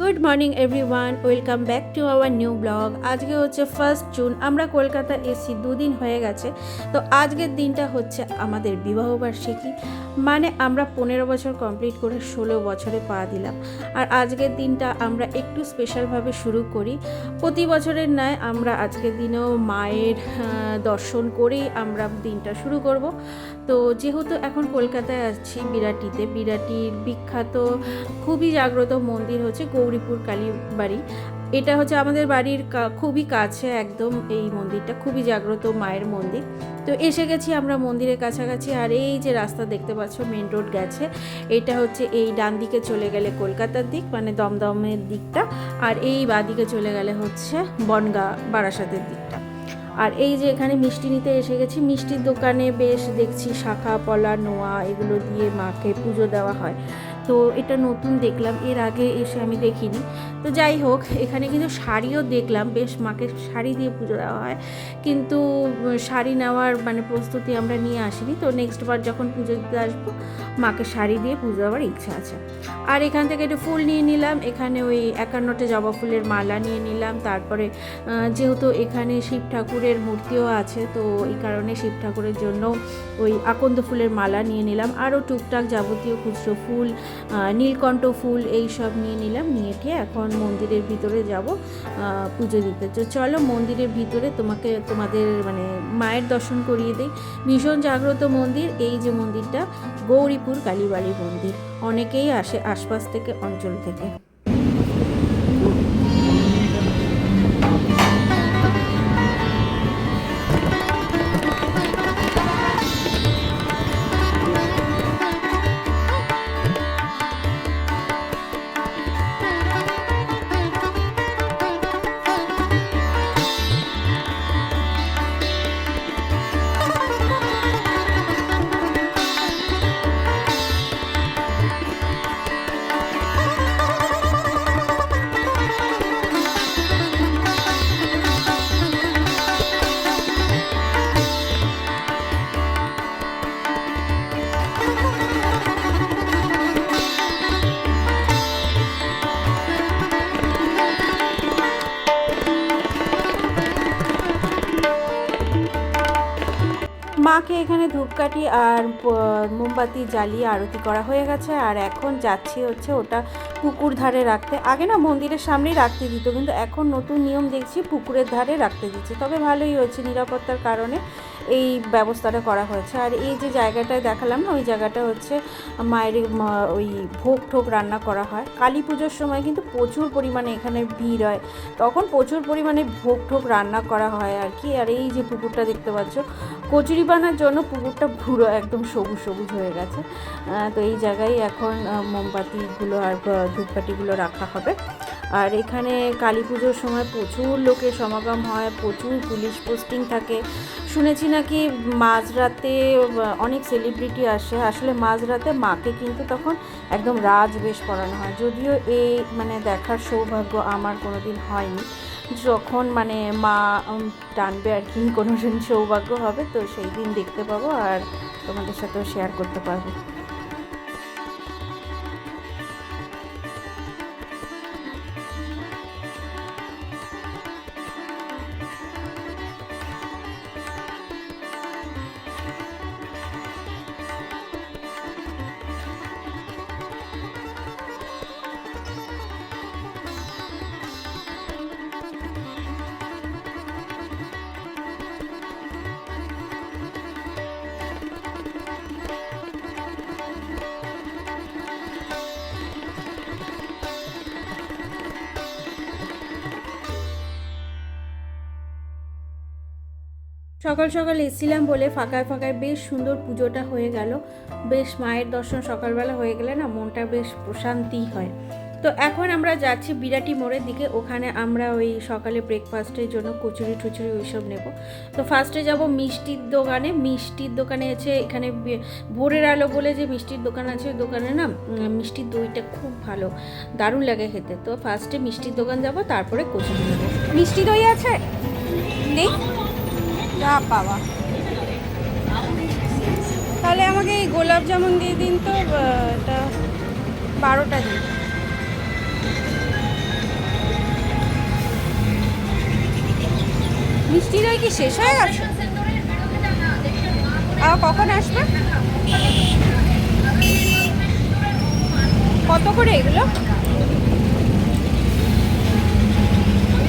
Good morning everyone welcome back to our new blog আজকে হচ্ছে first June আমরা Kolkata AC দুদিন হয়ে গেছে। তো আজকের দিনটা হচ্ছে আমাদের বিবাহবার্ষিকী মানে আমরা পনেরো বছর কমপ্লিট করে ষোলো বছরে পা দিলাম। আর আজকের দিনটা আমরা একটু স্পেশালভাবে শুরু করি। প্রতি বছরের ন্যায় আমরা আজকের দিনেও মায়ের দর্শন করেই আমরা দিনটা শুরু করব। তো যেহেতু এখন কলকাতায় আছি বিরাটিতে, বিরাটির বিখ্যাত, খুবই জাগ্রত মন্দির হচ্ছে গৌরীপুর কালীবাড়ি। এটা হচ্ছে আমাদের বাড়ির খুবই কাছে একদম এই মন্দিরটা, খুবই জাগ্রত মায়ের মন্দির। তো এসে গেছি আমরা মন্দিরের কাছাকাছি, আর এই যে রাস্তা দেখতে পাচ্ছ মেন রোড গেছে। এটা হচ্ছে এই ডান দিকে চলে গেলে কলকাতার দিক মানে দমদমের দিকটা, আর এই বাদিকে চলে গেলে হচ্ছে বনগা বারাসাতের দিকটা। আর এই যে এখানে মিষ্টি নিতে এসে গেছি, মিষ্টির দোকানে বেশ দেখছি শাখা, পলা, নোয়া, এগুলো দিয়ে মাকে পুজো দেওয়া হয়। তো এটা নতুন দেখলাম, এর আগে এসে আমি দেখিনি। তো যাই হোক, এখানে কিন্তু শাড়িও দেখলাম, বেশ মাকে শাড়ি দিয়ে পুজো দেওয়া হয়। কিন্তু শাড়ি নেওয়ার মানে প্রস্তুতি আমরা নিয়ে আসিনি। তো নেক্সট বার যখন পুজো দিতে আসব, মাকে শাড়ি দিয়ে পুজো দেওয়ার ইচ্ছা আছে। আর এখান থেকে একটু ফুল নিয়ে নিলাম। এখানে ওই একান্নটা জবা ফুলের মালা নিয়ে নিলাম। তারপরে যেহেতু এখানে শিব ঠাকুরের মূর্তিও আছে, তো এই কারণে শিব ঠাকুরের জন্য ওই আকন্দ ফুলের মালা নিয়ে নিলাম। আরও টুকটাক যাবতীয় খুচরো ফুল নীলকণ্ঠ ফুল এই সব নিয়ে নিলাম, নিয়ে গিয়ে এখন মন্দিরের ভিতরে যাব পুজো দিতে। তো চলো মন্দিরের ভিতরে তোমাকে, তোমাদের মানে মায়ের দর্শন করিয়ে দিই। ভীষণ জাগ্রত মন্দির, এই যে মন্দিরটা, গৌরীপুর কালীবাড়ি মন্দির। অনেকেই আসে আশপাশ থেকে, অঞ্চল থেকে। মাকে এখানে ধূপকাঠি আর মোমবাতি জ্বালিয়ে আরতি করা হয়ে গেছে, আর এখন যাচ্ছি হচ্ছে ওটা পুকুর ধারে রাখতে। আগে না মন্দিরের সামনেই রাখতে দিত, কিন্তু এখন নতুন নিয়ম দেখছি পুকুরের ধারে রাখতে দিচ্ছে। তবে ভালোই হচ্ছে নিরাপত্তার কারণে এই ব্যবস্থাটা করা হয়েছে। আর এই যে জায়গাটায় দেখালাম না, ওই জায়গাটা হচ্ছে মায়ের ওই ভোগ ঠোক রান্না করা হয়। কালী পুজোর সময় কিন্তু প্রচুর পরিমাণে এখানে ভিড় হয়। তখন প্রচুর পরিমাণে ভোগ ঠোক রান্না করা হয় আর কি। আর এই যে পুকুরটা দেখতে পাচ্ছ, কচুরি বানার জন্য পুকুরটা পুরো একদম সবুজ সবুজ হয়ে গেছে। তো এই জায়গায় এখন মোমবাতিগুলো আর ধূপকাঠিগুলো রাখা হবে। আর এখানে কালী পুজোর সময় প্রচুর লোকের সমাগম হয়, প্রচুর পুলিশ পোস্টিং থাকে। শুনেছি নাকি মাঝরাতে অনেক সেলিব্রিটি আসে, আসলে মাঝরাতে মাকে কিন্তু তখন একদম রাজবেশ পরানো হয়। যদিও এই মানে দেখার সৌভাগ্য আমার কোনোদিন হয়নি। যখন মানে মা টানবে আর কি কোনো দিন সৌভাগ্য হবে, তো সেই দিন দেখতে পাবো আর তোমাদের সাথেও শেয়ার করতে পারব। সকাল সকাল এসেছিলাম বলে ফাঁকায় ফাঁকায় বেশ সুন্দর পুজোটা হয়ে গেল। বেশ মায়ের দর্শন সকালবেলা হয়ে গেলে না মনটা বেশ প্রশান্তি হয়। তো এখন আমরা যাচ্ছি বিরাটি মোড়ের দিকে। ওখানে আমরা ওই সকালে ব্রেকফাস্টের জন্য কচুরি টুচুরি ওইসব নেব। তো ফার্স্টে যাব মিষ্টির দোকানে। মিষ্টির দোকানে আছে এখানে ভোরের আলো বলে যে মিষ্টির দোকান আছে, ওই দোকানে না মিষ্টির দইটা খুব ভালো। দারুণ লাগে খেতে। তো ফার্স্টে মিষ্টির দোকান যাব, তারপরে কচুরি নেব। মিষ্টি দই আছে? নেই? যা বাবা তাহলে আমাকে এই গোলাপ জামুন দিয়ে দিন তো বারোটা দিন। মিষ্টি দই কি শেষ হয়ে গেছে? কখন আসবে? কত করে এগুলো?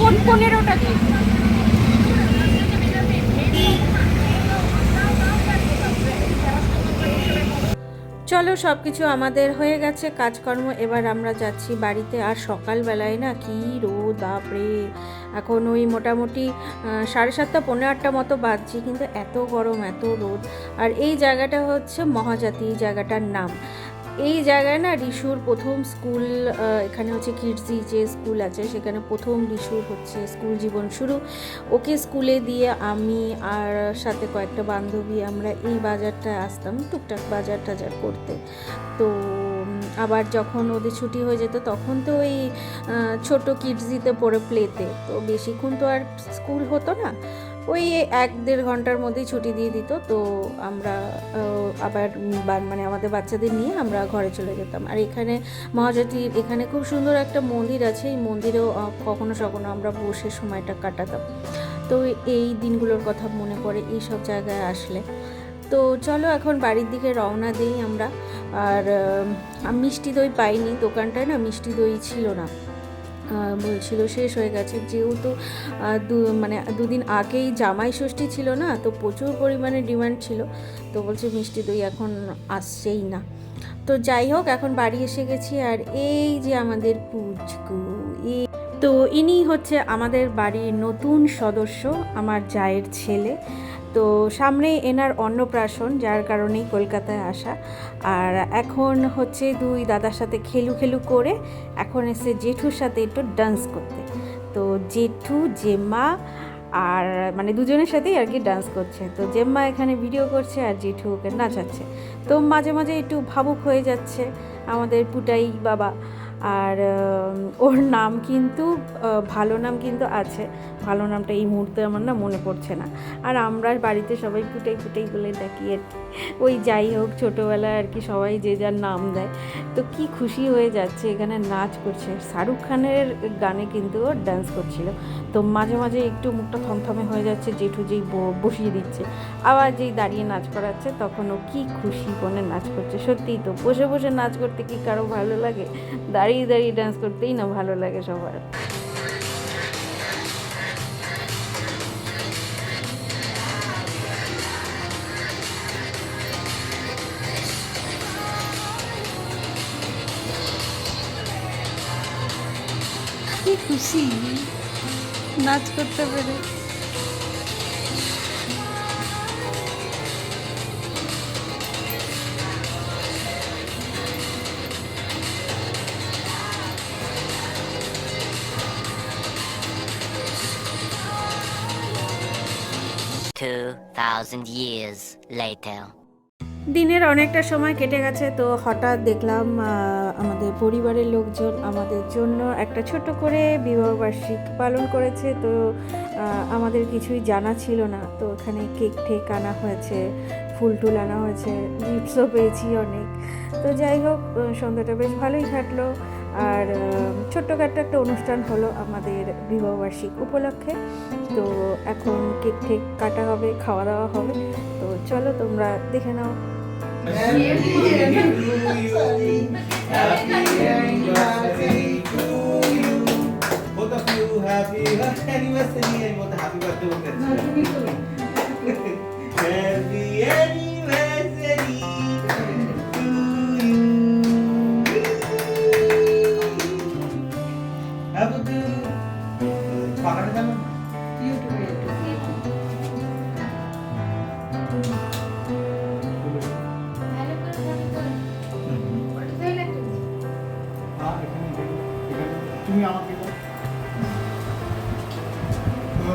কোন পনেরোটা দিন? চলো সব কিছু আমাদের হয়ে গেছে, কাজকর্ম। এবার আমরা যাচ্ছি বাড়িতে। আর সকালবেলায় না কি রোদ, বাপরে। এখন ওই মোটামুটি সাড়ে সাতটা পনেরো আটটা মতো বাজছি, কিন্তু এত গরম, এত রোদ। আর এই জায়গাটা হচ্ছে মহাজাতি জায়গাটার নাম। এই জায়গায় না রিশুর প্রথম স্কুল এখানে হচ্ছে কিডজি যে স্কুল আছে, সেখানে প্রথম রিশুর হচ্ছে স্কুল জীবন শুরু। ওকে স্কুলে দিয়ে আমি আর সাথে কয়েকটা বান্ধবী আমরা এই বাজারটায় আসতাম, টুকটাক বাজার টাজার করতে। তো আবার যখন ওদের ছুটি হয়ে যেত তখন তো ওই ছোট কিডজিতে পড়ে প্লেতে তো বেশিক্ষণ তো আর স্কুল হতো না। ওই এক দেড় ঘণ্টার মধ্যেই ছুটি দিয়ে দিত, তো আমরা আবার মানে আমাদের বাচ্চাদের নিয়ে আমরা ঘরে চলে যেতাম। আর এখানে মহাজাতির, এখানে খুব সুন্দর একটা মন্দির আছে, এই মন্দিরেও কখনো সখনো আমরা বসে সময়টা কাটাতাম। তো এই দিনগুলোর কথা মনে পড়ে এই সব জায়গায় আসলে। তো চলো এখন বাড়ির দিকে রওনা দিই আমরা। আর মিষ্টি দই পাইনি, দোকানটায় না মিষ্টি দই ছিল না। বলছিল শেষ হয়ে গেছে। যেহেতু দু মানে দুদিন আগেই জামাই ষষ্ঠী ছিল না, তো প্রচুর পরিমাণে ডিমান্ড ছিল। তো বলছে, মিষ্টি দই এখন আসছেই না। তো যাই হোক, এখন বাড়ি এসে গেছি। আর এই যে আমাদের পুচকু এই তো ইনি হচ্ছে আমাদের বাড়ির নতুন সদস্য, আমার জায়ের ছেলে। তো সামনে এনার অন্নপ্রাশন, যার কারণেই কলকাতায় আসা। আর এখন হচ্ছে দুই দাদার সাথে খেলু খেলু করে এখন এসে জেঠুর সাথে একটু ডান্স করতে। তো জেঠু, জেম্মা আর মানে দুজনের সাথেই আর কি ডান্স করছে। তো জেম্মা এখানে ভিডিও করছে আর জেঠু ওকে নাচাচ্ছে। তো মাঝে মাঝে একটু ভাবুক হয়ে যাচ্ছে আমাদের পুটাই বাবা। আর ওর নাম কিন্তু ভালো নাম কিন্তু আছে। ভালো নামটা এই মুহূর্তে আমার না মনে পড়ছে না। আর আমরা বাড়িতে সবাই পুটাই পুটাই বলে ডাকি আর কি। ওই যাই হোক, ছোটোবেলায় আর কি সবাই যে যার নাম দেয়। তো কি খুশি হয়ে যাচ্ছে, এখানে নাচ করছে। শাহরুখ খানের গানে কিন্তু ও ডান্স করছিল। তো মাঝে মাঝে একটু মুখটা থমথমে হয়ে যাচ্ছে, জেঠু যেই বসিয়ে দিচ্ছে। আবার যেই দাঁড়িয়ে নাচ করাচ্ছে, তখন ও কী খুশি মনে নাচ করছে। সত্যিই তো, বসে বসে নাচ করতে কি কারও ভালো লাগে? দাঁড়িয়ে দাঁড়িয়ে দাঁড়িয়ে ডান্স করতেই না ভালো লাগে সবার। খুশি? নাচ করতে পেরে। Two thousand years later. দিনের অনেকটা সময় কেটে গেছে, তো হঠাৎ দেখলাম আমাদের পরিবারের লোকজন আমাদের জন্য একটা ছোট করে বিবাহবার্ষিক পালন করেছে, তো আমাদের কিছুই জানা ছিল না। তো এখানে কেক ঠেক আনা হয়েছে, ফুল টুল আনা হয়েছে গিফটসও পেয়েছি অনেক। তো যাই হোক সন্ধ্যাটা বেশ ভালোই কাটলো। আর ছোট্টখাটো একটা অনুষ্ঠান হলো আমাদের বিবাহবার্ষিক উপলক্ষে। তো এখন কেক ঠেক কাটা হবে, খাওয়া দাওয়া হবে। তো চলো তোমরা দেখে নাও।